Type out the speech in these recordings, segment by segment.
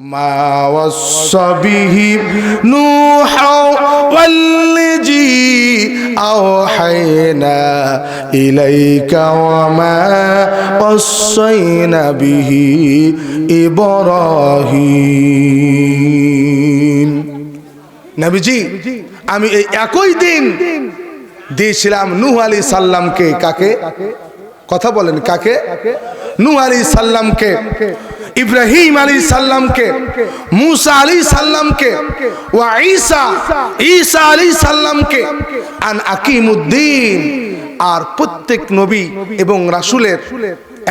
ما وصى به نوح والذي أوحينا إليك وما وصينا به إبراهيم নবীজি আমি এই একই দিন দিয়েছিলাম নূহ আলী সাল্লামকে কাকে কথা বলেন কাকে নূহ আলী সাল্লামকে ইব্রাহিম আলী সাল্লামকে, মুসা আলী সাল্লামকে ওয়া ঈসা ঈসা আলী সাল্লামকে, আন আকিমুদ্দিন। আর প্রত্যেক নবী এবং রাসূলের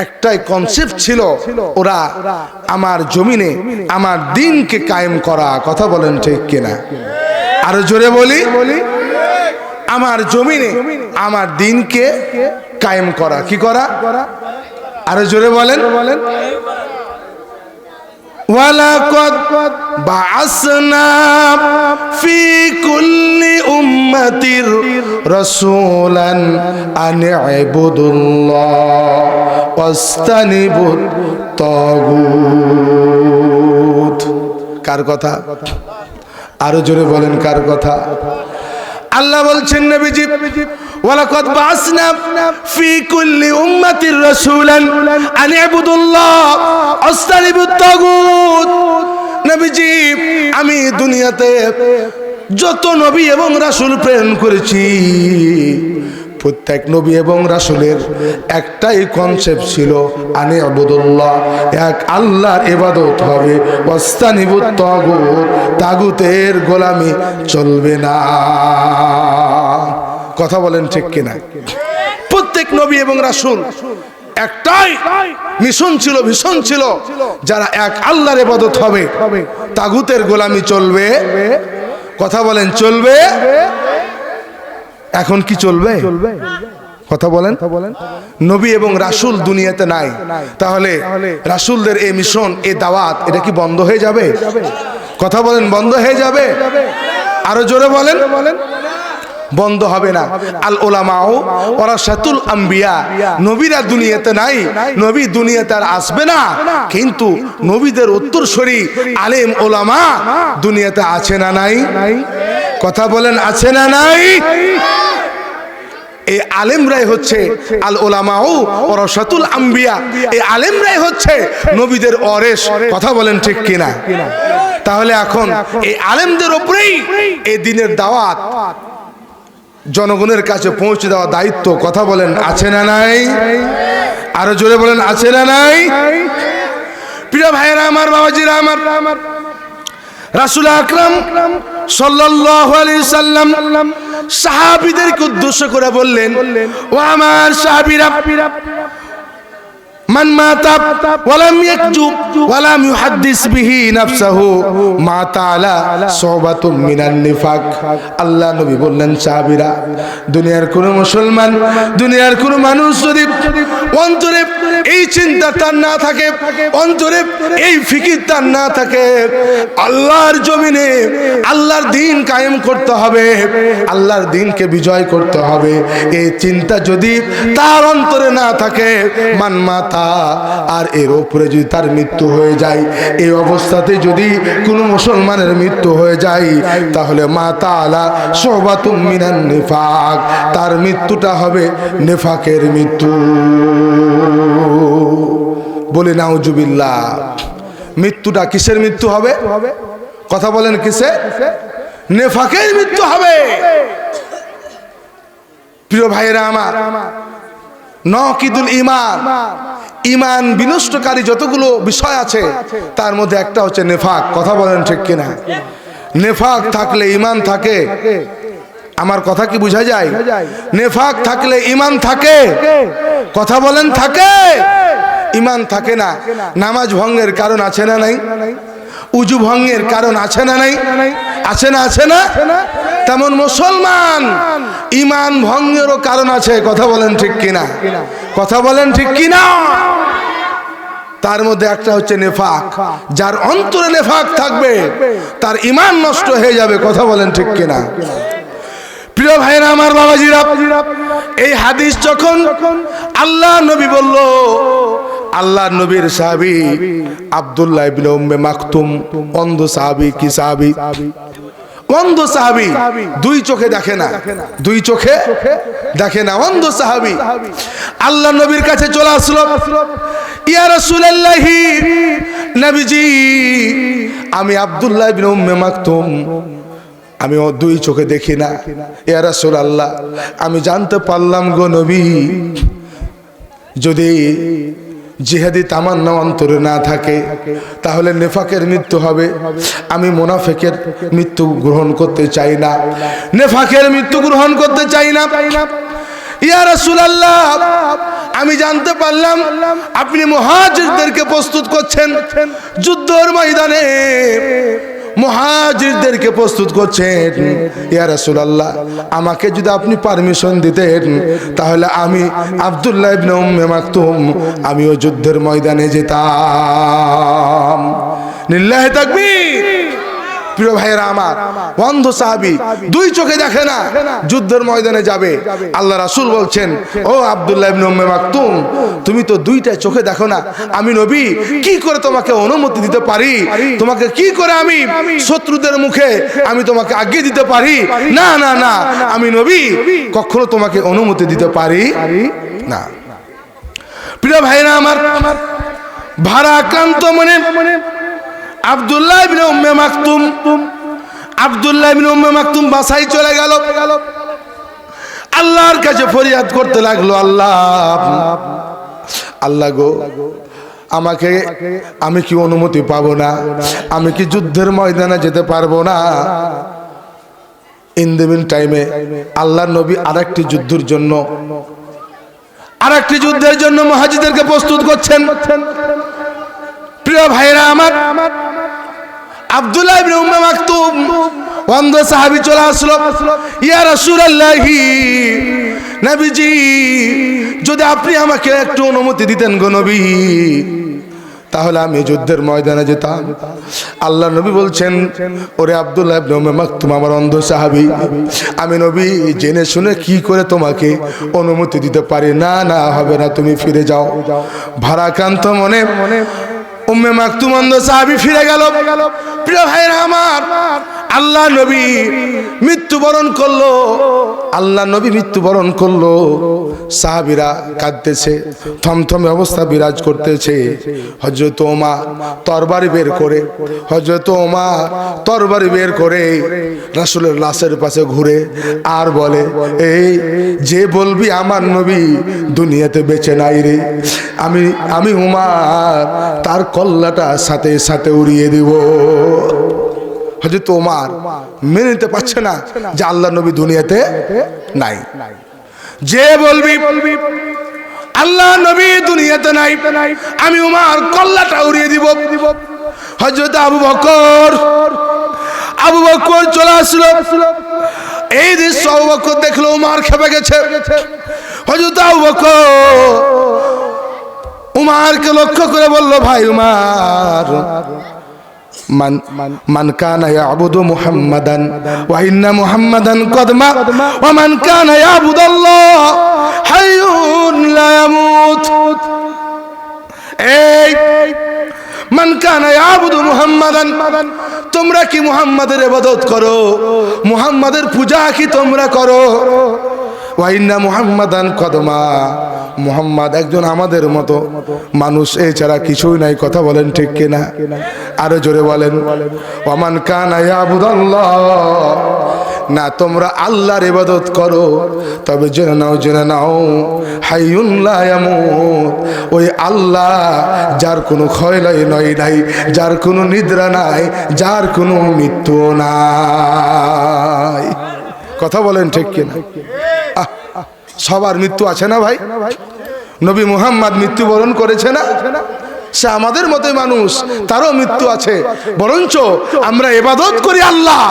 একটাই কনসেপ্ট ছিল, ওরা আমার জমিনে আমার দিনকে কায়েম করা। কথা বলেন ঠিক কিনা? আরও জোরে বলি, আমার জমিনে আমার দিনকে কায়েম করা। কি করা? আরও জোরে বলেন বলেন। ولقد بعثنا في كل أمة رسولا أن اعبدوا الله واجتنبوا الطاغوت কার কথা আরো জোরে বলেন কার কথা আল্লাহ বলছেন নবীজি ওয়ালাকাদ বাসনা ফি কুল্লি উম্মাতির রাসূলান আন ইবুদুল্লাহ আস্তানিবুত তাগুত নবীজি আমি দুনিয়াতে যত নবী এবং রাসূল প্রেরণ করেছি, প্রত্যেক নবী এবং রাসূলের একটাই কনসেপ্ট ছিল আনে আবুদুল্লাহ এক আল্লাহর ইবাদত হবে ওয়াস্তানিবুত তাগুত তাগুতের গোলামি চলবে না। কথা বলেন ঠিক কিনা? প্রত্যেক নবী এবং রাসুল একটাই মিশন ছিল ভীষণ ছিল যারা এক আল্লাহর ইবাদত হবে। তাগুতের গোলামি চলবে। কথা বলেন চলবে? এখন কি চলবে? কথা বলেন। নবী এবং রাসূল দুনিয়াতে নাই। তাহলে রাসূলদের এই মিশন এ দাওয়াত এটা কি বন্ধ হয়ে যাবে? কথা বলেন বন্ধ হয়ে যাবে? আরও জোরে বলেন। বলেন। বন্ধ হবে না। আল ওলামাও ওরা সাতুল আম্বিয়া। নবীরা দুনিয়াতে নাই, নবী দুনিয়াতে আর আসবে না। কিন্তু নবীদের উত্তর উত্তরসূরি আলেম ওলামা দুনিয়াতে আছে না নাই? কথা বলেন, আছে না নাই? এই আলেমরাই হচ্ছে আল ওলামাও ওরসাতুল আম্বিয়া। এই আলেমরাই হচ্ছে নবীদের অরেশ কথা বলেন ঠিক কিনা? তাহলে এখন এই আলেমদের উপরেই এই দিনের দাওয়াত জনগণের কাছে পৌঁছে দেওয়া দায়িত্ব, কথা বলেন, আছে না নাই? আরও জোরে বলেন, আছে না নাই? প্রিয় ভাইয়েরা, আমার বাবাজিরা, আমার রাসুল আকরাম সাল্লাম সাহাবীদেরকে উদ্দেশ্য করে বললেন, ও আমার সাহাবীরা মান মাতা ওয়ালাম ইয়াকজুব ওয়ালাম ইউহাদ্দিস বিহি নাফসাহু মাতা আলা সওবাতুম মিনান নিফাক। আল্লাহ নবী বললেন, সাহাবীরা, দুনিয়ার কোন মুসলমান, দুনিয়ার কোন মানুষ যদি অন্তরে এই চিন্তা তার না থাকে, অন্তরে এই ফিকির তার না থাকে, আল্লাহর জমিনে আল্লাহর দিন কায়েম করতে হবে, আল্লাহর দিনকে বিজয় করতে হবে। এই চিন্তা যদি তার অন্তরে না থাকে, মান মাতা আর এর উপরে যদি তার মৃত্যু হয়ে যায়, এই অবস্থাতে যদি কোনো মুসলমানের মৃত্যু হয়ে যায়, তাহলে মাতা আলা সোবাতুম মিনান নেফাক, তার মৃত্যুটা হবে নেফাকের মৃত্যু। বলে, নাউজুবিল্লাহ, মৃত্যুটা কিসের মৃত্যু হবে? কথা বলেন কিসে? নেফাকের মৃত্যু হবে। প্রিয় ভাইয়েরা আমার নকিদুল ইমান ইমান বিনষ্টকারী যতগুলো বিষয় আছে, তার মধ্যে একটা হচ্ছে নেফাক। কথা বলেন ঠিক কিনা? নেফাক থাকলে ইমান থাকে। আমার কথা কি বোঝা যায়? নেফাক থাকলে ইমান থাকে। কথা বলেন, থাকে। ইমান থাকে না। নামাজ ভঙ্গের কারণ আছে না নাই? উজু ভঙ্গের কারণ আছে না নাই? আছে না আছে না? তেমন মুসলমান, ইমান ভঙ্গেরও কারণ আছে, কথা বলেন ঠিক কিনা? কথা বলেন ঠিক কিনা? তার মধ্যে একটা হচ্ছে নেফাক, যার অন্তরে নেফাক থাকবে, তার ইমান নষ্ট হয়ে যাবে, কথা বলেন ঠিক কিনা? প্রিয় ভাইরা আমার বাবাজিরা, এই হাদিস যখন আল্লাহ নবী বলল আল্লাহ নবীর সাহাবি আব্দুল্লাহ ইবনে উম্মে মাকতুম, অন্ধ সাহাবি কি সাহাবি? অন্ধ সাহাবি দুই চোখে দেখে না, দুই চোখে দেখে না, অন্ধ সাহাবি। আল্লাহ নবীর কাছে চলে আসলো, ইয়া রাসূলুল্লাহি নবীজি, আমি আব্দুল্লাহ ইবনে উম্মে মাকতুম, আমি দুই চোখে দেখি না, ইয়া রাসূলুল্লাহ, আমি জানতে পারলাম গো নবী, যদি জিহাদি তামান্না অন্তরে না থাকে। তাহলে নেফাকের মৃত্যু হবে। আমি মোনাফেকের মৃত্যু গ্রহণ করতে চাই না। নেফাকের মৃত্যু গ্রহণ করতে চাই না। ইয়া আমি জানতে পারলাম আপনি মুহাজিরদেরকে প্রস্তুত করছেন। যুদ্ধর ময়দানে মহাজিরদেরকে প্রস্তুত করছেন। ইয়া রাসূলুল্লাহ, আমাকে যদি আপনি পারমিশন দিতেন, তাহলে আমি আব্দুল্লাহ ইবনে উম্মে মাকতুম আমিও যুদ্ধের ময়দানে যেতাম। নিল্লাহে তাকবীর। প্রিয় ভাইয়েরা আমার অন্ধ সাহাবি, দুই চোখে দেখে না, যুদ্ধের ময়দানে যাবে। আল্লাহ রাসুল বলছেন, ও আব্দুল্লাহ ইবনে মাকতুম, তুমি তো দুইটা চোখে দেখো না। আমি নবী, কি করে তোমাকে অনুমতি দিতে পারি? তোমাকে কি করে আমি শত্রুদের মুখে আমি তোমাকে আজ্ঞে দিতে পারি? না না না, আমি নবী, কখনো তোমাকে অনুমতি দিতে পারি না। প্রিয় ভাইরা আমার ভাড়া আক্রান্ত মনে আব্দুল্লাহ ইবনে উম্মে মাকতুম। আব্দুল্লাহ ইবনে উম্মে মাকতুম বাসায় চলে গেল। আল্লাহর কাছে ফরিয়াদ করতে লাগল, আল্লাহ আল্লাহ গো, আমাকে আমি কি অনুমতি পাবো না? আমি কি যুদ্ধের ময়দানে যেতে পারব না? ইন দ্য টাইমে আল্লাহ নবী আরেকটি যুদ্ধের জন্য, আরেকটি যুদ্ধের জন্য মহাজিদেরকে প্রস্তুত করছেন। প্রিয় ভাইরা আমার আব্দুল্লাহ ইবনে উম্মে মাকতুম, অন্ধ সাহাবী চলে আসলো। ইয়া রাসূলুল্লাহি, নবীজি, যদি আপনি আমাকে একটু অনুমতি দিতেন গো নবী, তাহলে আমি যুদ্ধের ময়দানে যেতাম। আল্লাহ নবী বলছেন, ওরে আব্দুল্লাহ উম্মে মাকতুম, আমার অন্ধ সাহাবী, আমি নবী, জেনে শুনে কি করে তোমাকে অনুমতি দিতে পারি? না না, হবে না, তুমি ফিরে যাও। ভারাক্রান্ত মনে উম্মে মাকতুম অন্ধ সাহাবি ফিরে গেল। প্রিয় ভাইরা আমার আল্লাহ নবী মৃত্যুবরণ করল। আল্লাহ নবী মৃত্যুবরণ করল। সাহাবিরা কাঁদতেছে, থমথমে অবস্থা বিরাজ করতেছে। হজরত ওমা তরবারি বের করে হজরত ওমা তরবারি বের করে রাসুলের লাশের পাশে ঘুরে আর বলে, এই যে বলবি আমার নবী দুনিয়াতে বেঁচে নাই রে। আমি আমি উমার তার কল্লাটা সাথে সাথে উড়িয়ে দিব। হজরত ওমার মেনে নিতে পারছে না যে আল্লাহ নবী দুনিয়াতে নাই। যে বলবি বলবি আল্লাহ নবী দুনিয়াতে নাই, আমি উমার কল্লাটা উড়িয়ে দিব। হজরত আবু বকর আবু বকর চলে আসলো। এই দৃশ্য আবু বকর দেখল উমার খেপে গেছে। হজরত আবু বকর উমারকে লক্ষ্য করে বলল, ভাই উমার মান মান কানা ইয়াবুদু মুহাম্মাদান, ওয়া ইন্না মুহাম্মাদান কদ মা ওয়া মান কানা ইয়াবুদুল্লাহ, হাইয়ুন লা ইয়ামুত। এই, মান কানা ইয়াবুদু মুহাম্মাদান, তোমরা কি মুহাম্মাদের ইবাদত করো? মুহাম্মাদের পূজা কি তোমরা করো? ওয়াইন্না মুহাম্মাদান কদমা। মুহাম্মদ একজন আমাদের মতো। মানুষ এছাড়া কিছুই নাই, কথা বলেন ঠিক কিনা? আরও জোরে বলেন। ওমান কানা না, তোমরা আল্লাহর ইবাদত করো, তবে জেনে নাও জেনে নাও হাইউল্লাহ ওই আল্লাহ যার কোনো ক্ষয়লাই নয় নাই, যার কোনো নিদ্রা নাই, যার কোনো মৃত্যু নাই। কথা বলেন ঠিক কিনা? সবার মৃত্যু আছে না ভাই? নবী মুহাম্মদ মৃত্যুবরণ করেছে না? সে আমাদের মতে মানুষ, তারও মৃত্যু আছে। বরঞ্চ আমরা এবাদত করি আল্লাহ,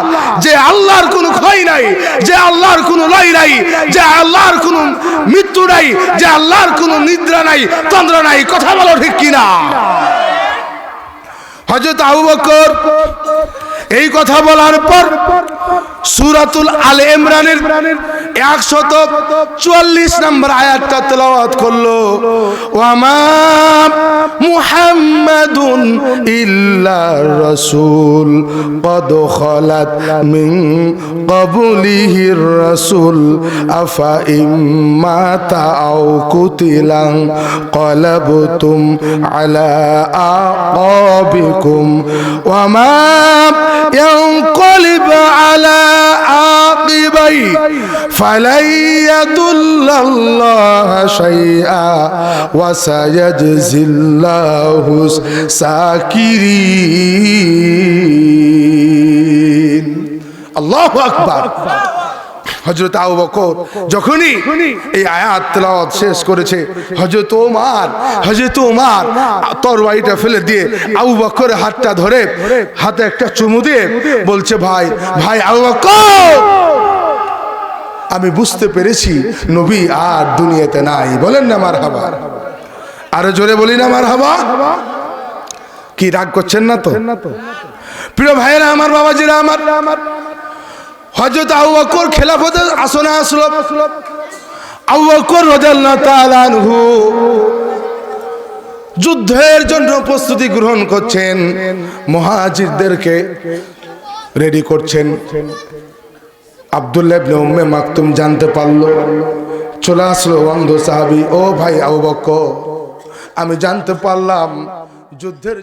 যে আল্লাহর কোনো ক্ষয় নাই, যে আল্লাহর কোনো লয় নাই, যে আল্লাহর কোনো মৃত্যু নাই, যে আল্লাহর কোনো নিদ্রা নাই, তন্দ্রা নাই, কথা বলো ঠিক কিনা? হজরত আবু বকর এই কথা বলার পর সুরাতুল আল ইমরানের একশত চুয়াল্লিশ নম্বর আয়াতটা তেলাওয়াত করল। ওয়ামা মুহাম্মাদুন ইল্লা রাসূল, কদ খলাত মিন ক্বাবলিহির রাসূল, আফা ইম্মাতা আও কুতিলাং কলাবতুম আলা আকাবিকুম। ওয়ামা ينقلب على عاقبيه فلن يضل الله شيئا وسيجزي الله الساكرين الله أكبر হজরত আবু বকর যখনই এই আয়াত তেলাওয়াত শেষ করেছে হজরত ওমার হজরত ওমার তরবারিটা ফেলে দিয়ে আবু বকরের হাতটা ধরে হাতে একটা চুমু দিয়ে বলছে ভাই ভাই আবু বকর আমি বুঝতে পেরেছি নবী আর দুনিয়াতে নাই। বলেন না আমার হাবা আরও জোরে বলি না আমার হাবা কি রাগ করছেন না তো? প্রিয় ভাইয়েরা আমার বাবাজিরা আমার আমার হজরত আবু বকর খেলাফতে আসনে আসলো। আবু বকর রাদিয়াল্লাহু যুদ্ধের জন্য প্রস্তুতি গ্রহণ করছেন। মুহাজিরদেরকে রেডি করছেন। আব্দুল্লাহ উম্মে মাকতুম জানতে পারল। চলে আসলো অন্ধ সাহাবী, ও ভাই আবু আমি জানতে পারলাম যুদ্ধের